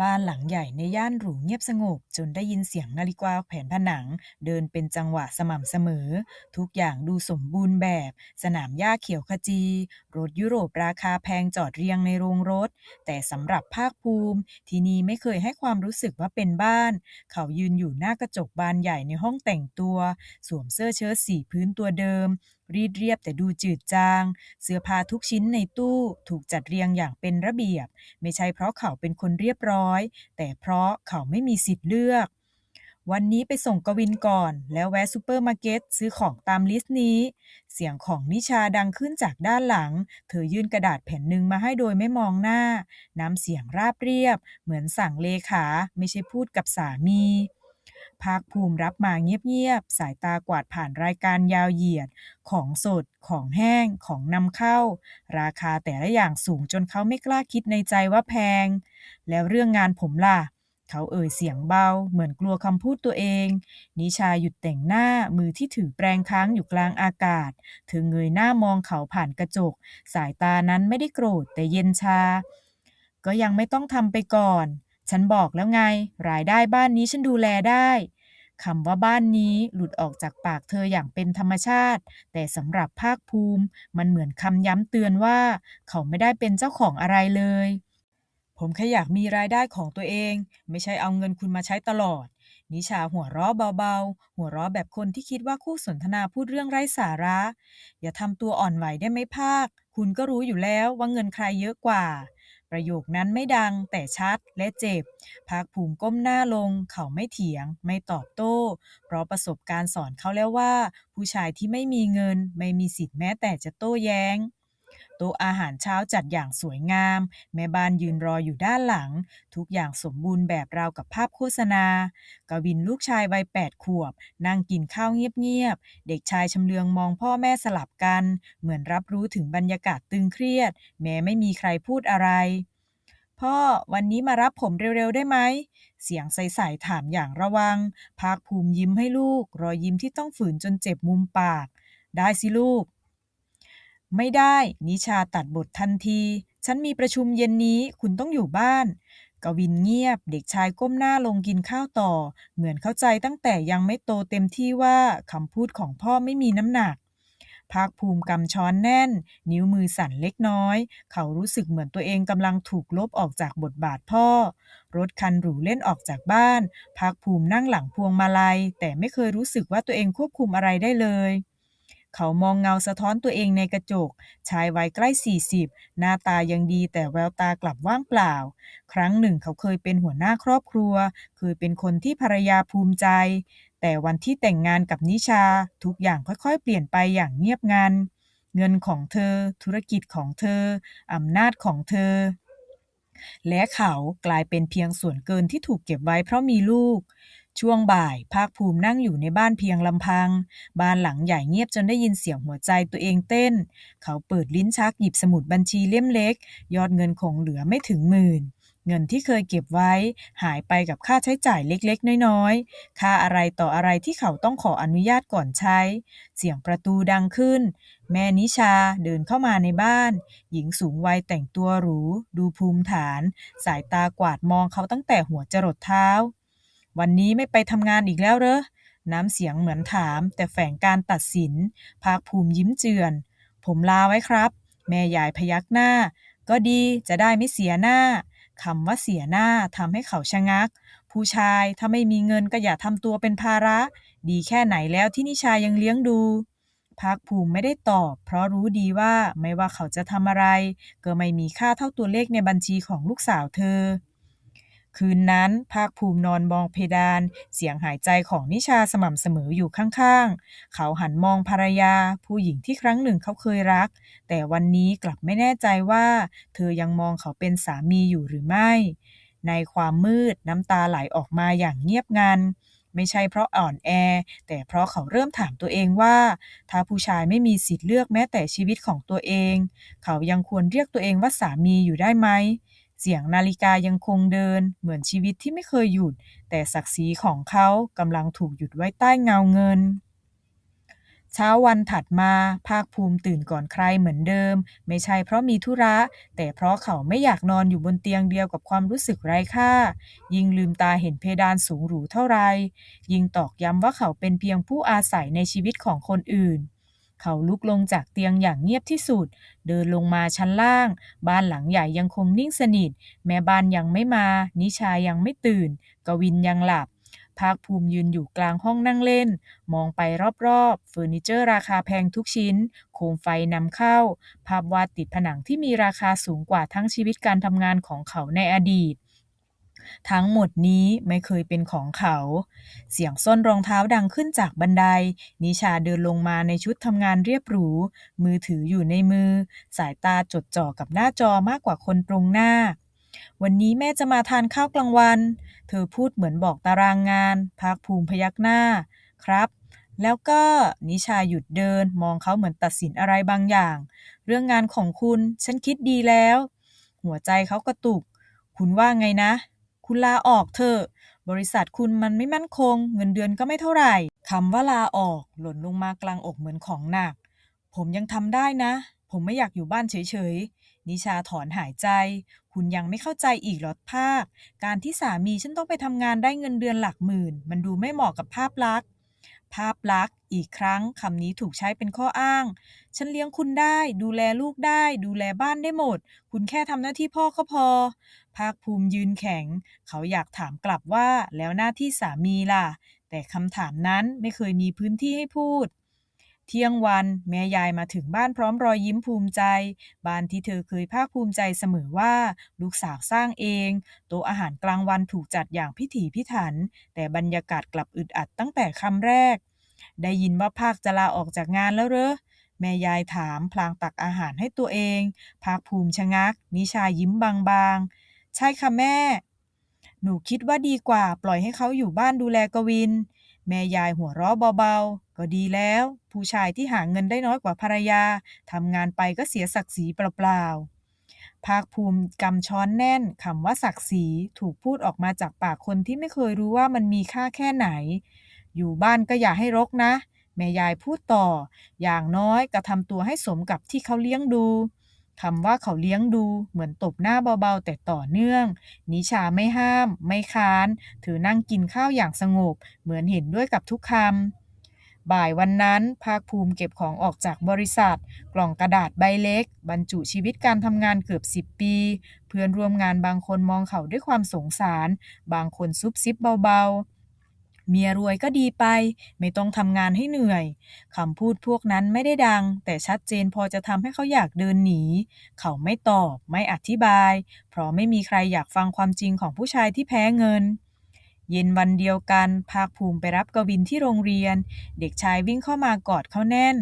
บ้านหลังใหญ่ในย่านหรูเงียบสงบ จนได้ยินเสียงนาฬิกาแผนผนัง เดินเป็นจังหวะสม่ำเสมอ ทุกอย่างดูสมบูรณ์แบบ สนามหญ้าเขียวขจี รถยุโรปราคาแพงจอดเรียงในโรงรถ แต่สำหรับภาคภูมิ ที่นี่ไม่เคยให้ความรู้สึกว่าเป็นบ้าน เขายืนอยู่หน้ากระจกบานใหญ่ในห้องแต่งตัว สวมเสื้อเชิ้ตสีพื้นตัวเดิม รีดเรียบแต่ดูจืดจาง เสื้อผ้าทุกชิ้นในตู้ถูกจัดเรียงอย่างเป็นระเบียบ ไม่ใช่เพราะเขาเป็นคนเรียบร้อย แต่เพราะเขาไม่มีสิทธิ์เลือก วันนี้ไปส่งกวินก่อน แล้วแวะซูเปอร์มาร์เก็ตซื้อของตามลิสต์นี้ เสียงของนิชาดังขึ้นจากด้านหลัง เธอยื่นกระดาษแผ่นหนึ่งมาให้โดยไม่มองหน้า น้ำเสียงราบเรียบ เหมือนสั่งเลขา ไม่ใช่พูดกับสามี ภาคภูมิรับมาเงียบๆ สายตากวาดผ่านรายการยาวเหยียด ของสด ของแห้ง ของนำเข้า ราคาแต่ละอย่างสูงจนเขาไม่กล้าคิดในใจว่าแพง แล้วเรื่องงานผมล่ะ เขาเอ่ยเสียงเบา เหมือนกลัวคำพูดตัวเอง นิชาหยุดแต่งหน้ามือที่ถือแปรงค้างอยู่กลางอากาศ เธอเงยหน้ามองเขาผ่านกระจก สายตานั้นไม่ได้โกรธแต่เย็นชา ก็ยังไม่ต้องทำไปก่อนฉันบอกแล้วไง รายได้บ้านนี้ฉันดูแลได้ คำว่าบ้านนี้หลุดออกจากปากเธออย่างเป็นธรรมชาติ แต่สำหรับภาคภูมิ มันเหมือนคำย้ำเตือนว่า เขาไม่ได้เป็นเจ้าของอะไรเลย ผมแค่อยากมีรายได้ของตัวเอง ไม่ใช่เอาเงินคุณมาใช้ตลอด นิชาหัวเราะเบาๆ หัวเราะแบบคนที่คิดว่าคู่สนทนาพูดเรื่องไร้สาระ อย่าทำตัวอ่อนไหวได้ไหมภาค คุณก็รู้อยู่แล้วว่าเงินใครเยอะกว่า ประโยคนั้นไม่ดังแต่ชัดและเจ็บ ภาคภูมิก้มหน้าลง เขาไม่เถียง ไม่ตอบโต้ เพราะประสบการณ์สอนเขาแล้วว่า ผู้ชายที่ไม่มีเงิน ไม่มีสิทธิ์แม้แต่จะโต้แย้ง โต๊ะอาหารเช้าจัดอย่างสวยงาม แม่บ้านยืนรออยู่ด้านหลัง ทุกอย่างสมบูรณ์แบบราวกับภาพโฆษณากวินลูกชายวัยแปดขวบ นั่งกินข้าวเงียบๆ เด็กชายชำเลืองมองพ่อแม่สลับกัน เหมือนรับรู้ถึงบรรยากาศตึงเครียด แม้ไม่มีใครพูดอะไร พ่อวันนี้มารับผมเร็วๆได้ไหม เสียงใสๆถามอย่างระวัง ภาคภูมิยิ้มให้ลูก รอยยิ้มที่ต้องฝืนจนเจ็บมุมปาก ได้สิลูก ไม่ได้ นิชาตัดบททันที ฉันมีประชุมเย็นนี้คุณต้องอยู่บ้าน กวินเงียบ เด็กชายก้มหน้าลงกินข้าวต่อ เหมือนเข้าใจตั้งแต่ยังไม่โตเต็มที่ว่าคำพูดของพ่อไม่มีน้ำหนักภาคภูมิกำช้อนแน่น นิ้วมือสั่นเล็กน้อย เขารู้สึกเหมือนตัวเองกำลังถูกลบออกจากบทบาทพ่อ รถคันหรูเล่นออกจากบ้านภาคภูมินั่งหลังพวงมาลัย แต่ไม่เคยรู้สึกว่าตัวเองควบคุมอะไรได้เลย เขามองเงาสะท้อนตัวเองในกระจก ชายวัยใกล้ 40 หน้าตายังดีแต่แววตากลับว่างเปล่า ครั้งหนึ่งเขาเคยเป็นหัวหน้าครอบครัว เคยเป็นคนที่ภรรยาภูมิใจ แต่วันที่แต่งงานกับนิชา ทุกอย่างค่อยๆ เปลี่ยนไปอย่างเงียบงัน เงินของเธอ ธุรกิจของเธอ อำนาจของเธอ และเขากลายเป็นเพียงส่วนเกินที่ถูกเก็บไว้เพราะมีลูก ช่วงบ่าย ภาคภูมินั่งอยู่ในบ้านเพียงลำพัง บ้านหลังใหญ่เงียบจนได้ยินเสียงหัวใจตัวเองเต้น เขาเปิดลิ้นชักหยิบสมุดบัญชีเล่มเล็ก ยอดเงินคงเหลือไม่ถึงหมื่น เงินที่เคยเก็บไว้ หายไปกับค่าใช้จ่ายเล็กๆ น้อยๆ ค่าอะไรต่ออะไรที่เขาต้องขออนุญาตก่อนใช้ เสียงประตูดังขึ้น แม่นิชาเดินเข้ามาในบ้าน หญิงสูงวัยแต่งตัวหรู ดูภูมิฐาน สายตากวาดมองเขาตั้งแต่หัวจรดเท้า วันนี้ไม่ไปทำงานอีกแล้วเหรอ น้ำเสียงเหมือนถาม แต่แฝงการตัดสิน ภาคภูมิยิ้มเจือน ผมลาไว้ครับ แม่ยายพยักหน้า ก็ดีจะได้ไม่เสียหน้าคำว่าเสียหน้าทำให้เขาชะงัก ผู้ชายถ้าไม่มีเงินก็อย่าทำตัวเป็นภาระ ดีแค่ไหนแล้วที่นิชายังเลี้ยงดูภาคภูมิไม่ได้ตอบ เพราะรู้ดีว่าไม่ว่าเขาจะทำอะไร ก็ไม่มีค่าเท่าตัวเลขในบัญชีของลูกสาวเธอ คืนนั้นภาคภูมินอนมองเพดาน เสียงหายใจของนิชาสม่ำเสมออยู่ข้างๆ เขาหันมองภรรยา ผู้หญิงที่ครั้งหนึ่งเขาเคยรัก แต่วันนี้กลับไม่แน่ใจว่า เธอยังมองเขาเป็นสามีอยู่หรือไม่ ในความมืดน้ำตาไหลออกมาอย่างเงียบงันไม่ใช่เพราะอ่อนแอ แต่เพราะเขาเริ่มถามตัวเองว่า ถ้าผู้ชายไม่มีสิทธิ์เลือกแม้แต่ชีวิตของตัวเอง เขายังควรเรียกตัวเองว่าสามีอยู่ได้ไหม เสียงนาฬิกายังคงเดิน เหมือนชีวิตที่ไม่เคยหยุด แต่ศักดิ์ศรีของเขากำลังถูกหยุดไว้ใต้เงาเงิน เช้าวันถัดมา ภาคภูมิตื่นก่อนใครเหมือนเดิม ไม่ใช่เพราะมีธุระ แต่เพราะเขาไม่อยากนอนอยู่บนเตียงเดียวกับความรู้สึกไร้ค่า ยิ่งลืมตาเห็นเพดานสูงหรูเท่าไร ยิ่งตอกย้ำว่าเขาเป็นเพียงผู้อาศัยในชีวิตของคนอื่น เขาลุกลงจากเตียงอย่างเงียบที่สุด เดินลงมาชั้นล่าง บ้านหลังใหญ่ยังคงนิ่งสนิท แม่บ้านยังไม่มา นิชายังไม่ตื่น กวินยังหลับ ภาคภูมิยืนอยู่กลางห้องนั่งเล่น มองไปรอบๆ เฟอร์นิเจอร์ราคาแพงทุกชิ้น โคมไฟนำเข้า ภาพวาดติดผนังที่มีราคาสูงกว่าทั้งชีวิตการทำงานของเขาในอดีต ทั้งหมดนี้ไม่เคยเป็นของเขา เสียงส้นรองเท้าดังขึ้นจากบันได นิชาเดินลงมาในชุดทำงานเรียบหรู มือถืออยู่ในมือ สายตาจดจ่อกับหน้าจอมากกว่าคนตรงหน้า วันนี้แม่จะมาทานข้าวกลางวัน เธอพูดเหมือนบอกตารางงาน ภาคภูมิพยักหน้า ครับแล้วก็นิชาหยุดเดินมองเขาเหมือนตัดสินอะไรบางอย่าง เรื่องงานของคุณ ฉันคิดดีแล้ว หัวใจเขากระตุก คุณว่าไงนะ คุณลาออกเถอะบริษัทคุณมันไม่มั่นคง เงินเดือนก็ไม่เท่าไหร่คำว่าลาออก หล่นลงมากลางอกเหมือนของหนัก ผมยังทำได้นะ ผมไม่อยากอยู่บ้านเฉยๆ นิชาถอนหายใจ คุณยังไม่เข้าใจอีกหรอภาค การที่สามีฉันต้องไปทำงานได้เงินเดือนหลักหมื่น มันดูไม่เหมาะกับภาพลักษณ์ภาพลักษณ์ อีกครั้งคำนี้ถูกใช้เป็นข้ออ้าง ฉันเลี้ยงคุณได้ ดูแลลูกได้ ดูแลบ้านได้หมด คุณแค่ทำหน้าที่พ่อก็พอ ภาคภูมิยืนแข็ง เขาอยากถามกลับว่าแล้วหน้าที่สามีล่ะ แต่คำถามนั้นไม่เคยมีพื้นที่ให้พูดเที่ยงวันแม่ยายมาถึงบ้านพร้อมรอยยิ้มภูมิใจ บ้านที่เธอเคยภาคภูมิใจเสมอว่า ลูกสาวสร้างเอง โต๊ะอาหารกลางวันถูกจัดอย่างพิถีพิถัน แต่บรรยากาศกลับอึดอัดตั้งแต่คำแรก ได้ยินว่าภาคจะลาออกจากงานแล้วเหรอ แม่ยายถามพลางตักอาหารให้ตัวเอง ภาคภูมิชะงัก นิชายิ้มบางๆ ใช่ค่ะแม่ หนูคิดว่าดีกว่าปล่อยให้เขาอยู่บ้านดูแลกวิน แม่ยายหัวเราะเบาๆ ก็ดีแล้ว ผู้ชายที่หาเงินได้น้อยกว่าภรรยาทำงานไปก็เสียศักดิ์ศรีเปล่าๆภาคภูมิกำช้อนแน่นคำว่าศักดิ์ศรีถูกพูดออกมาจากปากคนที่ไม่เคยรู้ว่ามันมีค่าแค่ไหน อยู่บ้านก็อย่าให้รกนะ แม่ยายพูดต่อ อย่างน้อยก็ทำตัวให้สมกับที่เขาเลี้ยงดูคำว่าเขาเลี้ยงดูเหมือนตบหน้าเบาๆ แต่ต่อเนื่อง นิชาไม่ห้าม ไม่ค้านเธอนั่งกินข้าวอย่างสงบ เหมือนเห็นด้วยกับทุกคำบ่ายวันนั้น ภาคภูมิเก็บของออกจากบริษัท กล่องกระดาษใบเล็ก บรรจุชีวิตการทำงานเกือบสิบปี เพื่อนร่วมงานบางคนมองเขาด้วยความสงสาร บางคนซุบซิบเบาๆ เมียรวยก็ดีไป ไม่ต้องทำงานให้เหนื่อยคำพูดพวกนั้นไม่ได้ดัง แต่ชัดเจนพอจะทำให้เขาอยากเดินหนี เขาไม่ตอบไม่อธิบาย เพราะไม่มีใครอยากฟังความจริงของผู้ชายที่แพ้เงิน เย็นวันเดียวกัน ภาคภูมิไปรับกวินที่โรงเรียน เด็กชายวิ่งเข้ามากอดเขาแน่น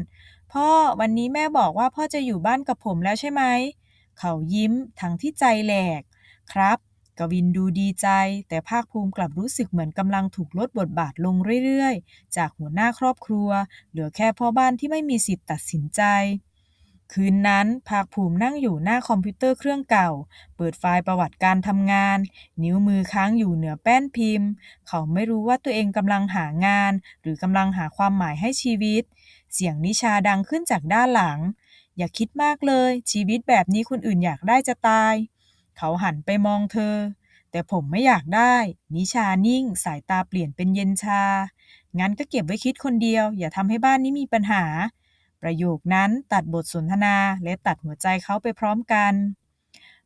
พ่อวันนี้แม่บอกว่าพ่อจะอยู่บ้านกับผมแล้วใช่ไหม เขายิ้มทั้งที่ใจแหลก ครับ กวินดูดีใจ แต่ภาคภูมิกลับรู้สึกเหมือนกำลังถูกลดบทบาทลงเรื่อยๆ จากหัวหน้าครอบครัว เหลือแค่พ่อบ้านที่ไม่มีสิทธิ์ตัดสินใจ คืนนั้น ภาคภูมินั่งอยู่หน้าคอมพิวเตอร์เครื่องเก่า เปิดไฟล์ประวัติการทำงาน นิ้วมือค้างอยู่เหนือแป้นพิมพ์ เขาไม่รู้ว่าตัวเองกำลังหางาน หรือกำลังหาความหมายให้ชีวิต เสียงนิชาดังขึ้นจากด้านหลัง อย่าคิดมากเลย ชีวิตแบบนี้คนอื่นอยากได้จะตาย เขาหันไปมองเธอ แต่ผมไม่อยากได้ นิชานิ่ง สายตาเปลี่ยนเป็นเย็นชา งั้นก็เก็บไว้คิดคนเดียว อย่าทำให้บ้านนี้มีปัญหา ประโยคนั้นตัดบทสนทนาและตัดหัวใจเขาไปพร้อมกัน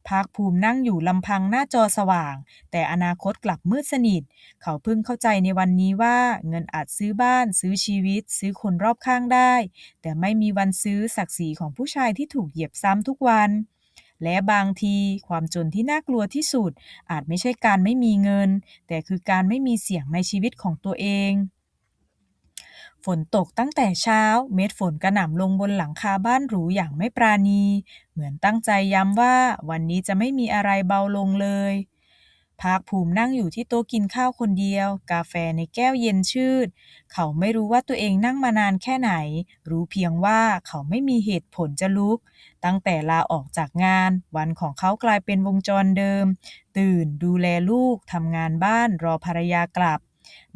ภาคภูมินั่งอยู่ลำพังหน้าจอสว่าง แต่อนาคตกลับมืดสนิท เขาเพิ่งเข้าใจในวันนี้ว่าเงินอาจซื้อบ้าน ซื้อชีวิต ซื้อคนรอบข้างได้ แต่ไม่มีวันซื้อศักดิ์ศรีของผู้ชายที่ถูกเหยียบซ้ำทุกวัน และบางทีความจนที่น่ากลัวที่สุด อาจไม่ใช่การไม่มีเงิน แต่คือการไม่มีเสียงในชีวิตของตัวเองฝนตกตั้งแต่เช้า เม็ดฝนกระหน่ำลงบนหลังคาบ้านหรูอย่างไม่ปราณี เหมือนตั้งใจย้ำว่า วันนี้จะไม่มีอะไรเบาลงเลย ภาคภูมินั่งอยู่ที่โต๊ะกินข้าวคนเดียว กาแฟในแก้วเย็นชืด เขาไม่รู้ว่าตัวเองนั่งมานานแค่ไหน รู้เพียงว่าเขาไม่มีเหตุผลจะลุก ตั้งแต่ลาออกจากงาน วันของเขากลายเป็นวงจรเดิม ตื่นดูแลลูกทำงานบ้านรอภรรยากลับ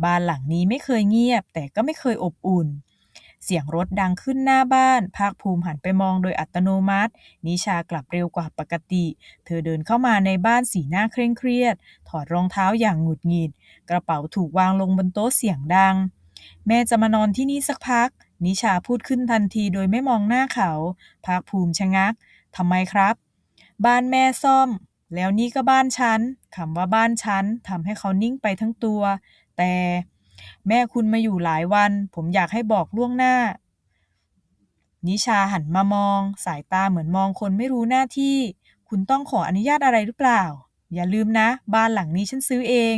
บ้านหลังนี้ไม่เคยเงียบ แต่ก็ไม่เคยอบอุ่น เสียงรถดังขึ้นหน้าบ้าน ภาคภูมิหันไปมองโดยอัตโนมัติ นิชากลับเร็วกว่าปกติ เธอเดินเข้ามาในบ้านสีหน้าเคร่งเครียด ถอดรองเท้าอย่างหงุดหงิด กระเป๋าถูกวางลงบนโต๊ะเสียงดัง แม่จะมานอนที่นี่สักพัก นิชาพูดขึ้นทันทีโดยไม่มองหน้าเขา ภาคภูมิชะงักทำไมครับ บ้านแม่ซ่อม แล้วนี่ก็บ้านฉันคำว่าบ้านฉันทำให้เขานิ่งไปทั้งตัว แต่ แม่คุณมาอยู่หลายวัน ผมอยากให้บอกล่วงหน้า นิชาหันมามอง สายตาเหมือนมองคนไม่รู้หน้าที่ คุณต้องขออนุญาตอะไรหรือเปล่า อย่าลืมนะ บ้านหลังนี้ฉันซื้อเอง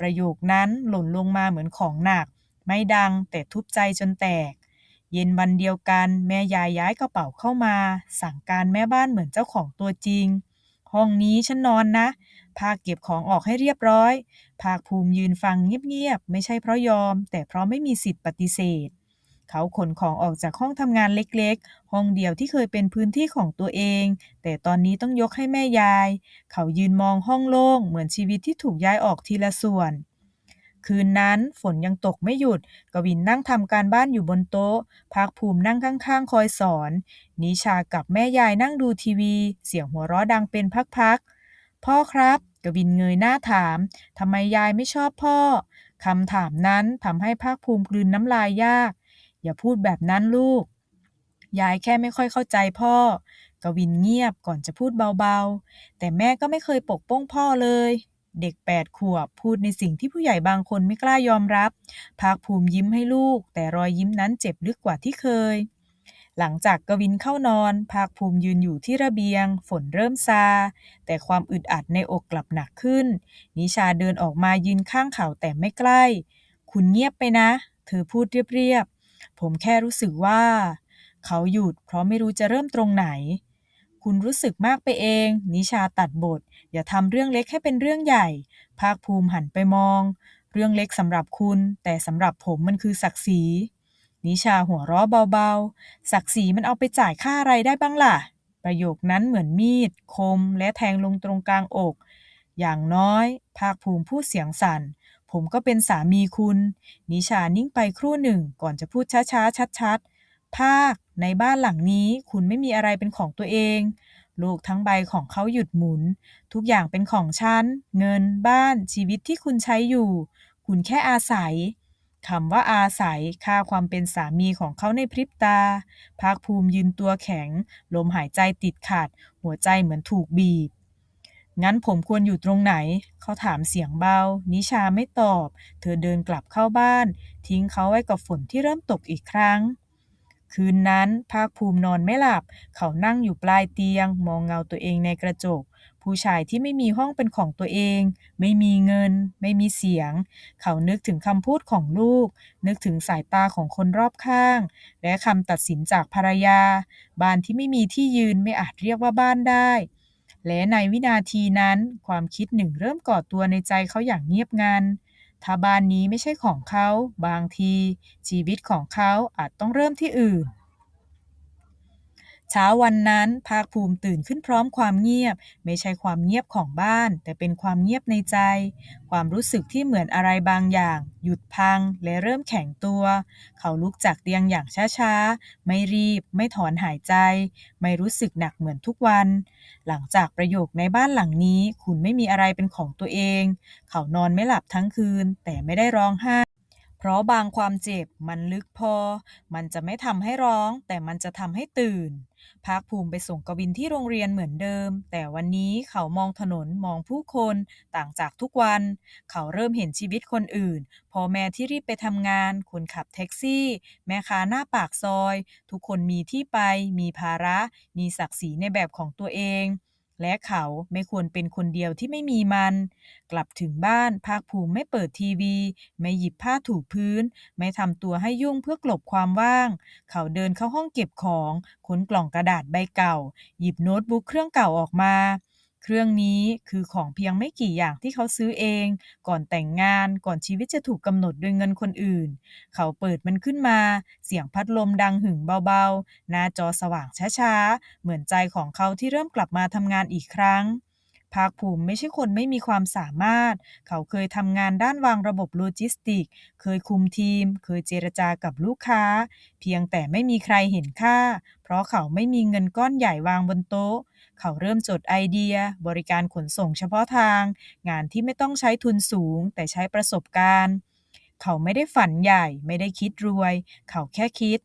ประโยคนั้นหล่นลงมาเหมือนของหนัก ไม่ดังแต่ทุบใจจนแตก เย็นวันเดียวกัน แม่ยายย้ายกระเป๋าเข้ามา สั่งการแม่บ้านเหมือนเจ้าของตัวจริงห้องนี้ฉันนอนนะ พาเก็บของออกให้เรียบร้อย ภาคภูมิยืนฟังเงียบๆ ไม่ใช่เพราะยอม แต่เพราะไม่มีสิทธิ์ปฏิเสธ เขาขนของออกจากห้องทำงานเล็กๆ ห้องเดียวที่เคยเป็นพื้นที่ของตัวเอง แต่ตอนนี้ต้องยกให้แม่ยาย เขายืนมองห้องโล่ง เหมือนชีวิตที่ถูกย้ายออกทีละส่วน คืนนั้นฝนยังตกไม่หยุด กวินนั่งทำการบ้านอยู่บนโต๊ะ ภาคภูมินั่งข้างๆ คอยสอน นิชากับแม่ยายนั่งดูทีวี เสียงหัวเราะดังเป็นพักๆ พ่อครับ กวินเงยหน้าถามทำไมยายไม่ชอบพ่อคำถามนั้นทำให้ภาคภูมิกลืนน้ำลายยาก อย่าพูดแบบนั้นลูก ยายแค่ไม่ค่อยเข้าใจพ่อ กวินเงียบก่อนจะพูดเบาๆ แต่แม่ก็ไม่เคยปกป้องพ่อเลย เด็กแปดขวบพูดในสิ่งที่ผู้ใหญ่บางคนไม่กล้ายอมรับ ภาคภูมิยิ้มให้ลูก แต่รอยยิ้มนั้นเจ็บลึกกว่าที่เคย หลังจากกวินเข้านอน ภาคภูมิยืนอยู่ที่ระเบียง ฝนเริ่มซา แต่ความอึดอัดในอกกลับหนักขึ้น นิชาเดินออกมายืนข้างเขาแต่ไม่ใกล้ คุณเงียบไปนะ เธอพูดเรียบๆ ผมแค่รู้สึกว่า เขาหยุดเพราะไม่รู้จะเริ่มตรงไหน คุณรู้สึกมากไปเอง นิชาตัดบท อย่าทำเรื่องเล็กให้เป็นเรื่องใหญ่ ภาคภูมิหันไปมอง เรื่องเล็กสำหรับคุณ แต่สำหรับผมมันคือศักดิ์ศรี นิชาหัวเราะเบาๆ ศักดิ์ศรีมันเอาไปจ่ายค่าอะไรได้บ้างล่ะ ประโยคนั้นเหมือนมีด คมและแทงลงตรงกลางอก อย่างน้อย ภาคภูมิพูดเสียงสั่น ผมก็เป็นสามีคุณ นิชานิ่งไปครู่หนึ่งก่อนจะพูดช้าๆ ชัดๆ ภาค ในบ้านหลังนี้คุณไม่มีอะไรเป็นของตัวเองโลกทั้งใบของเขาหยุดหมุน ทุกอย่างเป็นของฉัน เงินบ้านชีวิตที่คุณใช้อยู่ คุณแค่อาศัย คำว่าอาศัยค่าความเป็นสามีของเขาในพริบตา ภาคภูมิยืนตัวแข็ง ลมหายใจติดขัดหัวใจเหมือนถูกบีบ งั้นผมควรอยู่ตรงไหน เขาถามเสียงเบา นิชาไม่ตอบ เธอเดินกลับเข้าบ้าน ทิ้งเขาไว้กับฝนที่เริ่มตกอีกครั้ง คืนนั้น ภาคภูมินอนไม่หลับ เขานั่งอยู่ปลายเตียง มองเงาตัวเองในกระจก ผู้ชายที่ไม่มีห้องเป็นของตัวเอง ไม่มีเงิน ไม่มีเสียง เขานึกถึงคำพูดของลูก นึกถึงสายตาของคนรอบข้าง และคำตัดสินจากภรรยา บ้านที่ไม่มีที่ยืนไม่อาจเรียกว่าบ้านได้ และในวินาทีนั้น ความคิดหนึ่งเริ่มก่อตัวในใจเขาอย่างเงียบงันถ้าบ้านนี้ไม่ใช่ของเขา บางที ชีวิตของเขาอาจต้องเริ่มที่อื่น เช้าวันนั้น ภาคภูมิตื่นขึ้นพร้อมความเงียบ ไม่ใช่ความเงียบของบ้าน แต่เป็นความเงียบในใจ ความรู้สึกที่เหมือนอะไรบางอย่าง หยุดพังและเริ่มแข็งตัว เขาลุกจากเตียงอย่างช้าๆ ไม่รีบ ไม่ถอนหายใจ ไม่รู้สึกหนักเหมือนทุกวัน หลังจากประโยคในบ้านหลังนี้ คุณไม่มีอะไรเป็นของตัวเอง เขานอนไม่หลับทั้งคืน แต่ไม่ได้ร้องไห้ เพราะบางความเจ็บมันลึกพอ มันจะไม่ทำให้ร้อง แต่มันจะทำให้ตื่น ภาคภูมิไปส่งกวินที่โรงเรียนเหมือนเดิม แต่วันนี้เขามองถนนมองผู้คนต่างจากทุกวัน เขาเริ่มเห็นชีวิตคนอื่นพ่อแม่ที่รีบไปทำงาน คนขับแท็กซี่ แม่ค้าหน้าปากซอย ทุกคนมีที่ไป มีภาระ มีศักดิ์ศรีในแบบของตัวเอง และเขาไม่ควรเป็นคนเดียวที่ไม่มีมัน กลับถึงบ้าน ภาคภูมิไม่เปิดทีวี ไม่หยิบผ้าถูพื้น ไม่ทำตัวให้ยุ่งเพื่อกลบความว่าง เขาเดินเข้าห้องเก็บของ ค้นกล่องกระดาษใบเก่า หยิบโน้ตบุ๊กเครื่องเก่าออกมา เครื่องนี้คือของเพียงไม่กี่อย่างที่เขาซื้อเอง ก่อนแต่งงานก่อนชีวิตจะถูกกำหนดโดยเงินคนอื่น เขาเปิดมันขึ้นมา เสียงพัดลมดังหึ่งเบาๆ หน้าจอสว่างช้าๆ เหมือนใจของเขาที่เริ่มกลับมาทำงานอีกครั้งภาคภูมิไม่ใช่คนไม่มีความสามารถ เขาเคยทำงานด้านวางระบบโลจิสติก เคยคุมทีม เคยเจรจากับลูกค้า เพียงแต่ไม่มีใครเห็นค่า เพราะเขาไม่มีเงินก้อนใหญ่วางบนโต๊ะ เขาเริ่มจดไอเดีย บริการขนส่งเฉพาะทาง งานที่ไม่ต้องใช้ทุนสูง แต่ใช้ประสบการณ์ เขาไม่ได้ฝันใหญ่ไม่ได้คิดรวย เขาแค่คิด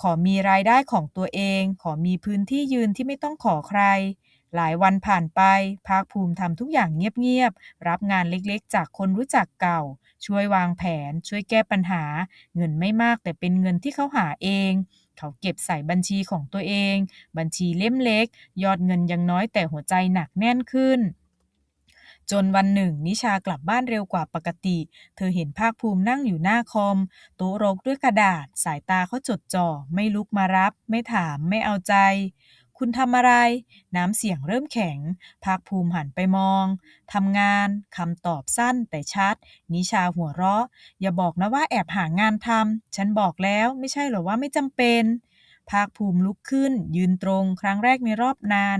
ขอมีรายได้ของตัวเอง ขอมีพื้นที่ยืนที่ไม่ต้องขอใคร หลายวันผ่านไป ภาคภูมิทำทุกอย่างเงียบๆ รับงานเล็กๆ จากคนรู้จักเก่า ช่วยวางแผน ช่วยแก้ปัญหา เงินไม่มากแต่เป็นเงินที่เขาหาเอง เขาเก็บใส่บัญชีของตัวเอง บัญชีเล่มเล็ก ยอดเงินยังน้อยแต่หัวใจหนักแน่นขึ้นจนวันหนึ่ง นิชากลับบ้านเร็วกว่าปกติ เธอเห็นภาคภูมินั่งอยู่หน้าคอม โต๊ะรกด้วยกระดาษ สายตาเขาจดจ่อ ไม่ลุกมารับ ไม่ถาม ไม่เอาใจ คุณทำอะไร น้ำเสียงเริ่มแข็ง ภาคภูมิหันไปมอง ทำงาน คำตอบสั้นแต่ชัด นิชาหัวเราะ อย่าบอกนะว่าแอบหางานทำ ฉันบอกแล้วไม่ใช่หรอว่าไม่จำเป็น ภาคภูมิลุกขึ้น ยืนตรงครั้งแรกในรอบนาน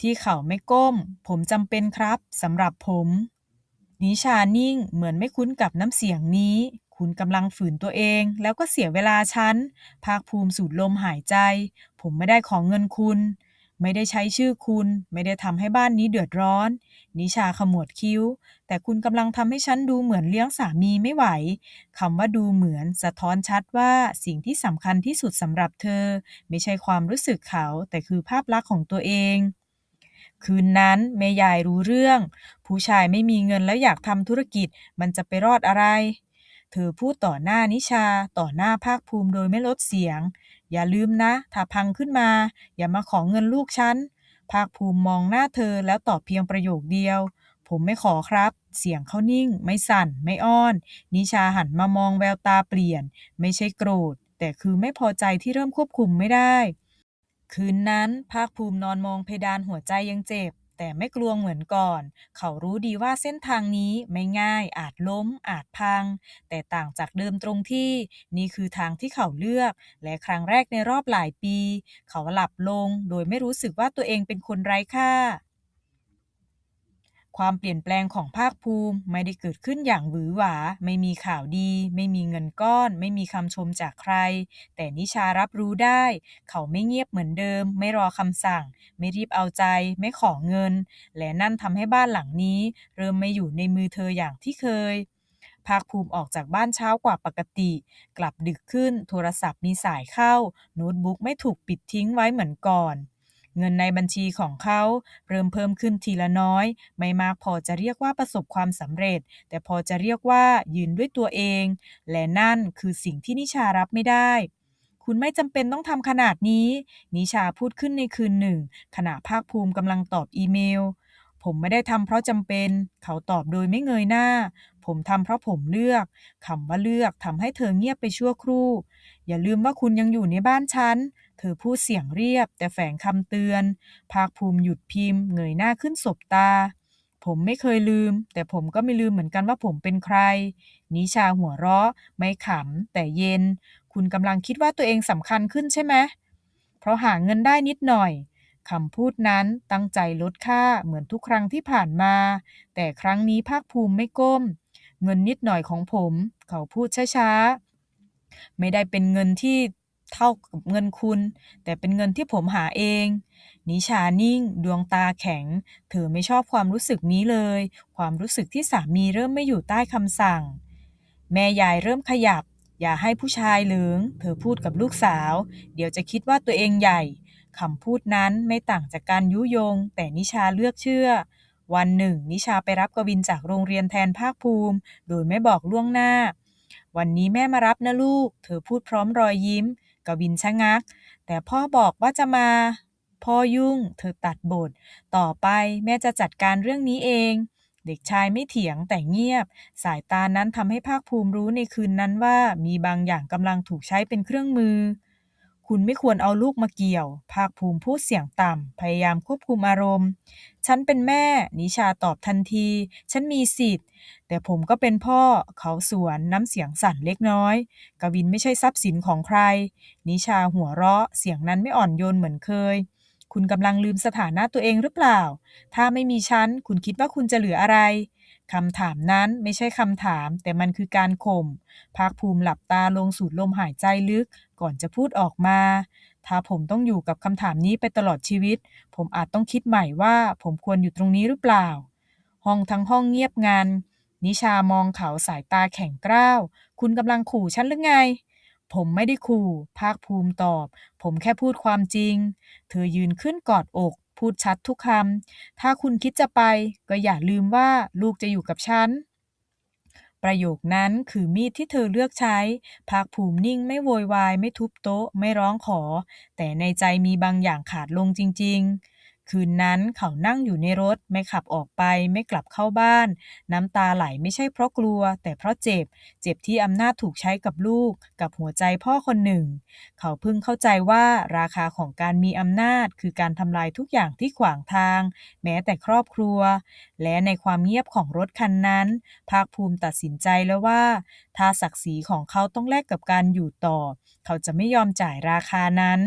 ที่เขาไม่ก้ม ผมจำเป็นครับสำหรับผม นิชานิ่งเหมือนไม่คุ้นกับน้ำเสียงนี้ คุณกำลังฝืนตัวเอง แล้วก็เสียเวลาฉัน ภาคภูมิสูดลมหายใจ ผมไม่ได้ของเงินคุณ ไม่ได้ใช้ชื่อคุณ ไม่ได้ทำให้บ้านนี้เดือดร้อน นิชาขมวดคิ้ว แต่คุณกำลังทำให้ฉันดูเหมือนเลี้ยงสามีไม่ไหว คำว่าดูเหมือนสะท้อนชัดว่าสิ่งที่สำคัญที่สุดสำหรับเธอ ไม่ใช่ความรู้สึกเขา แต่คือภาพลักษณ์ของตัวเองคืนนั้นแม่ยายรู้เรื่อง ผู้ชายไม่มีเงินแล้วอยากทำธุรกิจมันจะไปรอดอะไร เธอพูดต่อหน้านิชาต่อหน้าภาคภูมิโดยไม่ลดเสียง อย่าลืมนะ ถ้าพังขึ้นมา อย่ามาขอเงินลูกฉัน ภาคภูมิมองหน้าเธอแล้วตอบเพียงประโยคเดียว ผมไม่ขอครับ เสียงเขานิ่ง ไม่สั่น ไม่อ้อน นิชาหันมามองแววตาเปลี่ยน ไม่ใช่โกรธ แต่คือไม่พอใจที่เริ่มควบคุมไม่ได้ คืนนั้น ภาคภูมินอนมองเพดานหัวใจยังเจ็บ แต่ไม่กลัวเหมือนก่อน เขารู้ดีว่าเส้นทางนี้ไม่ง่ายอาจล้ม อาจพัง แต่ต่างจากเดิมตรงที่ นี่คือทางที่เขาเลือก และครั้งแรกในรอบหลายปี เขาหลับลง โดยไม่รู้สึกว่าตัวเองเป็นคนไร้ค่า ความเปลี่ยนแปลงของภาคภูมิไม่ได้เกิดขึ้นอย่างหวือหวา ไม่มีข่าวดี ไม่มีเงินก้อน ไม่มีคำชมจากใคร แต่นิชารับรู้ได้ เขาไม่เงียบเหมือนเดิม ไม่รอคำสั่ง ไม่รีบเอาใจ ไม่ขอเงิน และนั่นทำให้บ้านหลังนี้ เริ่มไม่อยู่ในมือเธออย่างที่เคยภาคภูมิออกจากบ้านเช้ากว่าปกติ กลับดึกขึ้น โทรศัพท์มีสายเข้า โน้ตบุ๊กไม่ถูกปิดทิ้งไว้เหมือนก่อน เงินในบัญชีของเขาเริ่มเพิ่มขึ้นทีละน้อย ไม่มากพอจะเรียกว่าประสบความสำเร็จ แต่พอจะเรียกว่ายืนด้วยตัวเอง และนั่นคือสิ่งที่นิชารับไม่ได้คุณไม่จำเป็นต้องทำขนาดนี้ นิชาพูดขึ้นในคืนหนึ่ง ขณะภาคภูมิกำลังตอบอีเมล ผมไม่ได้ทำเพราะจำเป็น เขาตอบโดยไม่เงยหน้า ผมทำเพราะผมเลือกคำว่าเลือกทำให้เธอเงียบไปชั่วครู่ อย่าลืมว่าคุณยังอยู่ในบ้านฉัน เธอพูดเสียงเรียบแต่แฝงคำเตือน ภาคภูมิหยุดพิมพ์เงยหน้าขึ้นสบตา ผมไม่เคยลืม แต่ผมก็ไม่ลืมเหมือนกันว่าผมเป็นใคร นิชาหัวเราะ ไม่ขำ แต่เย็น คุณกำลังคิดว่าตัวเองสำคัญขึ้นใช่ไหม เพราะหาเงินได้นิดหน่อยคำพูดนั้นตั้งใจลดค่าเหมือนทุกครั้งที่ผ่านมา แต่ครั้งนี้ภาคภูมิไม่ก้ม เงินนิดหน่อยของผม เขาพูดช้าๆ ไม่ได้เป็นเงินที่ เท่ากับเงินคุณ แต่เป็นเงินที่ผมหาเอง นิชานิ่ง ดวงตาแข็ง เธอไม่ชอบความรู้สึกนี้เลย ความรู้สึกที่สามีเริ่มไม่อยู่ใต้คำสั่ง แม่ยายเริ่มขยับ อย่าให้ผู้ชายเหลือง เธอพูดกับลูกสาว เดี๋ยวจะคิดว่าตัวเองใหญ่คำพูดนั้นไม่ต่างจากการยุยง แต่นิชาเลือกเชื่อ วันหนึ่ง นิชาไปรับกวินจากโรงเรียนแทนภาคภูมิ โดยไม่บอกล่วงหน้า วันนี้แม่มารับนะลูก เธอพูดพร้อมรอยยิ้ม กวินชะงัก แต่พ่อบอกว่าจะมา พ่อยุ่ง เธอตัดบท ต่อไปแม่จะจัดการเรื่องนี้เอง เด็กชายไม่เถียงแต่เงียบ สายตานั้นทำให้ภาคภูมิรู้ในคืนนั้นว่ามีบางอย่างกำลังถูกใช้เป็นเครื่องมือ คุณไม่ควรเอาลูกมาเกี่ยว ภาคภูมิพูดเสียงต่ำ พยายามควบคุมอารมณ์ ฉันเป็นแม่ นิชาตอบทันที ฉันมีสิทธิ์ แต่ผมก็เป็นพ่อ เขาสวนน้ำเสียงสั่นเล็กน้อย กวินไม่ใช่ทรัพย์สินของใคร นิชาหัวเราะ เสียงนั้นไม่อ่อนโยนเหมือนเคย คุณกำลังลืมสถานะตัวเองหรือเปล่า ถ้าไม่มีฉัน คุณคิดว่าคุณจะเหลืออะไร คำถามนั้นไม่ใช่คำถาม แต่มันคือการข่ม ภาคภูมิหลับตาลงสูดลมหายใจลึกก่อนจะพูดออกมา ถ้าผมต้องอยู่กับคำถามนี้ไปตลอดชีวิต ผมอาจต้องคิดใหม่ว่าผมควรอยู่ตรงนี้หรือเปล่า ห้องทั้งห้องเงียบงัน นิชามองเขาสายตาแข็งกร้าว คุณกำลังขู่ฉันหรือไง ผมไม่ได้ขู่ ภาคภูมิตอบ ผมแค่พูดความจริง เธอยืนขึ้นกอดอก พูดชัดทุกคำ ถ้าคุณคิดจะไป ก็อย่าลืมว่าลูกจะอยู่กับฉัน ประโยคนั้นคือมีดที่เธอเลือกใช้ ภาคภูมินิ่งไม่โวยวาย ไม่ทุบโต๊ะ ไม่ร้องขอ แต่ในใจมีบางอย่างขาดลงจริง ๆ คืนนั้นเขานั่งอยู่ในรถไม่ขับออกไปไม่กลับเข้าบ้าน น้ำตาไหลไม่ใช่เพราะกลัว แต่เพราะเจ็บ เจ็บที่อำนาจถูกใช้กับลูก กับหัวใจพ่อคนหนึ่ง เขาเพิ่งเข้าใจว่าราคาของการมีอำนาจ คือการทำลายทุกอย่างที่ขวางทาง แม้แต่ครอบครัว และในความเงียบของรถคันนั้น ภาคภูมิตัดสินใจแล้วว่าถ้าศักดิ์ศรีของเขาต้องแลกกับการอยู่ต่อ เขาจะไม่ยอมจ่ายราคานั้น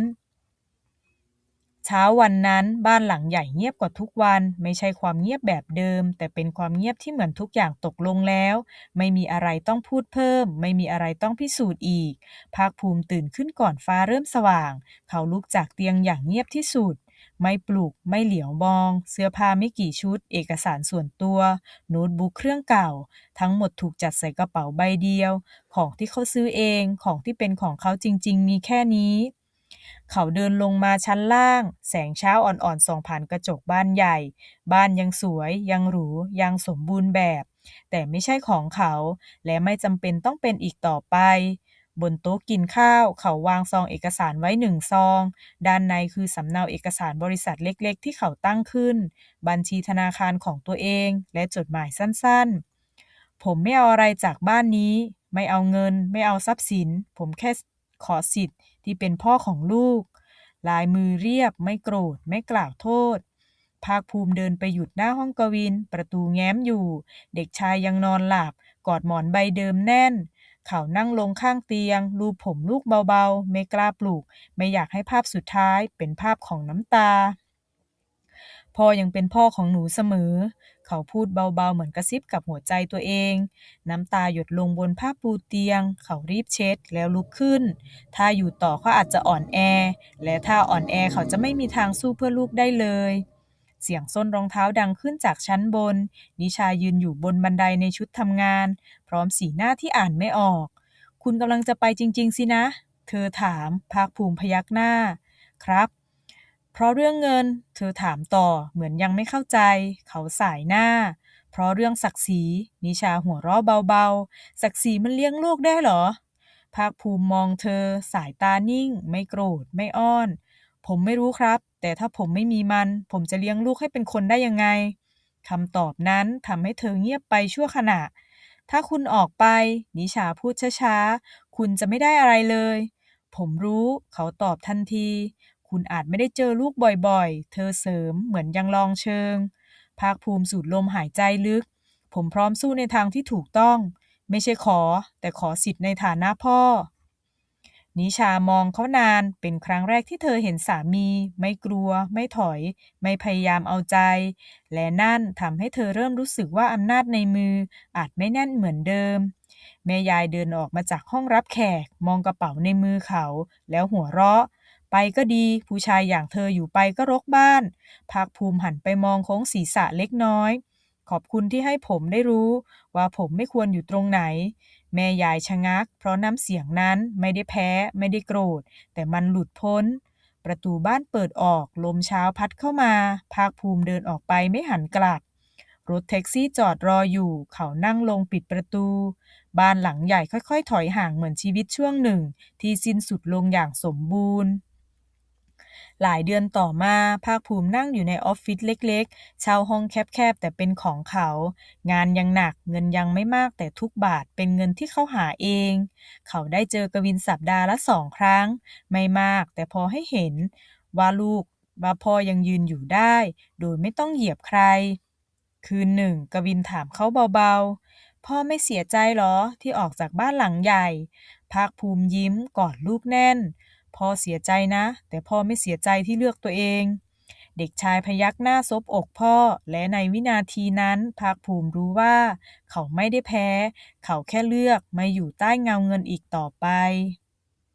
เช้าวันนั้นบ้านหลังใหญ่เงียบกว่าทุกวัน ไม่ใช่ความเงียบแบบเดิม แต่เป็นความเงียบที่เหมือนทุกอย่างตกลงแล้ว ไม่มีอะไรต้องพูดเพิ่ม ไม่มีอะไรต้องพิสูจน์อีก ภาคภูมิตื่นขึ้นก่อนฟ้าเริ่มสว่าง เขาลุกจากเตียงอย่างเงียบที่สุด ไม่ปลุก ไม่เหลียวมอง เสื้อผ้าไม่กี่ชุด เอกสารส่วนตัว โน้ตบุ๊กเครื่องเก่า ทั้งหมดถูกจัดใส่กระเป๋าใบเดียว ของที่เขาซื้อเอง ของที่เป็นของเขาจริง ๆ มีแค่นี้ เขาเดินลงมาชั้นล่าง แสงเช้าอ่อนๆส่องผ่านกระจกบ้านใหญ่ บ้านยังสวย ยังหรู ยังสมบูรณ์แบบ แต่ไม่ใช่ของเขา และไม่จำเป็นต้องเป็นอีกต่อไป บนโต๊ะกินข้าว เขาวางซองเอกสารไว้หนึ่งซอง ด้านในคือสำเนาเอกสารบริษัทเล็กๆ ที่เขาตั้งขึ้น บัญชีธนาคารของตัวเอง และจดหมายสั้นๆ ผมไม่เอาอะไรจากบ้านนี้ ไม่เอาเงิน ไม่เอาทรัพย์สิน ผมแค่ขอสิทธิ์ ที่เป็นพ่อของลูก ลายมือเรียบไม่โกรธไม่กล่าวโทษ ภาคภูมิเดินไปหยุดหน้าห้องกวิน ประตูแง้มอยู่ เด็กชายยังนอนหลับ กอดหมอนใบเดิมแน่น เขานั่งลงข้างเตียงลูบผมลูกเบาๆ ไม่กล้าปลุกไม่อยากให้ภาพสุดท้ายเป็นภาพของน้ำตาพ่อยังเป็นพ่อของหนูเสมอ เขาพูดเบาๆเหมือนกระซิบกับหัวใจตัวเอง น้ำตาหยดลงบนผ้าปูเตียง เขารีบเช็ดแล้วลุกขึ้น ถ้าอยู่ต่อเขาอาจจะอ่อนแอ และถ้าอ่อนแอเขาจะไม่มีทางสู้เพื่อลูกได้เลยเสียงส้นรองเท้าดังขึ้นจากชั้นบน นิชายืนอยู่บนบันไดในชุดทำงาน พร้อมสีหน้าที่อ่านไม่ออก คุณกำลังจะไปจริง ๆ สินะ เธอถาม ภาคภูมิพยักหน้า ครับ เพราะเรื่องเงิน เธอถามต่อเหมือนยังไม่เข้าใจ เขาสายหน้า เพราะเรื่องศักดิ์ศรี นิชาหัวเราะเบาๆ ศักดิ์ศรีมันเลี้ยงลูกได้เหรอ ภาคภูมิมองเธอ สายตานิ่ง ไม่โกรธ ไม่อ้อน ผมไม่รู้ครับ แต่ถ้าผมไม่มีมัน ผมจะเลี้ยงลูกให้เป็นคนได้ยังไงคำตอบนั้นทำให้เธอเงียบไปชั่วขณะ ถ้าคุณออกไป นิชาพูดช้าๆ คุณจะไม่ได้อะไรเลย ผมรู้ เขาตอบทันที คุณอาจไม่ได้เจอลูกบ่อยๆ เธอเสริมเหมือนยังลองเชิง ภาคภูมิสูดลมหายใจลึก ผมพร้อมสู้ในทางที่ถูกต้อง ไม่ใช่ขอ แต่ขอสิทธิ์ในฐานะพ่อ นิชามองเขานานเป็นครั้งแรกที่เธอเห็นสามี ไม่กลัว ไม่ถอย ไม่พยายามเอาใจ และนั่นทำให้เธอเริ่มรู้สึกว่าอำนาจในมือ อาจไม่แน่นเหมือนเดิมแม่ยายเดินออกมาจากห้องรับแขก มองกระเป๋าในมือเขา แล้วหัวเราะ ไปก็ดี ผู้ชายอย่างเธออยู่ไปก็รกบ้าน ภาคภูมิหันไปมองโค้งศีรษะเล็กน้อย ขอบคุณที่ให้ผมได้รู้ ว่าผมไม่ควรอยู่ตรงไหน แม่ยายชะงัก เพราะน้ำเสียงนั้นไม่ได้แพ้ ไม่ได้โกรธ แต่มันหลุดพ้น ประตูบ้านเปิดออก ลมเช้าพัดเข้ามา ภาคภูมิเดินออกไปไม่หันกลับรถแท็กซี่จอดรออยู่ เขานั่งลงปิดประตู บ้านหลังใหญ่ค่อยๆ ถอยห่างเหมือนชีวิตช่วงหนึ่ง ที่สิ้นสุดลงอย่างสมบูรณ์ หลายเดือนต่อมาภาคภูมินั่งอยู่ในออฟฟิศเล็กๆ เช่าห้องแคบๆ แต่เป็นของเขา งานยังหนักเงินยังไม่มากแต่ทุกบาทเป็นเงินที่เขาหาเอง เขาได้เจอกวินสัปดาห์ละสองครั้ง ไม่มากแต่พอให้เห็น ว่าลูกว่าพ่อยังยืนอยู่ได้ โดยไม่ต้องเหยียบใคร คืนหนึ่งกวินถามเขาเบาๆ พ่อไม่เสียใจหรอที่ออกจากบ้านหลังใหญ่ภาคภูมิยิ้มกอดลูกแน่น พ่อเสียใจนะ แต่พ่อไม่เสียใจที่เลือกตัวเอง เด็กชายพยักหน้าซบอกพ่อ และในวินาทีนั้นภาคภูมิรู้ว่า เขาไม่ได้แพ้ เขาแค่เลือกไม่อยู่ใต้เงาเงินอีกต่อไป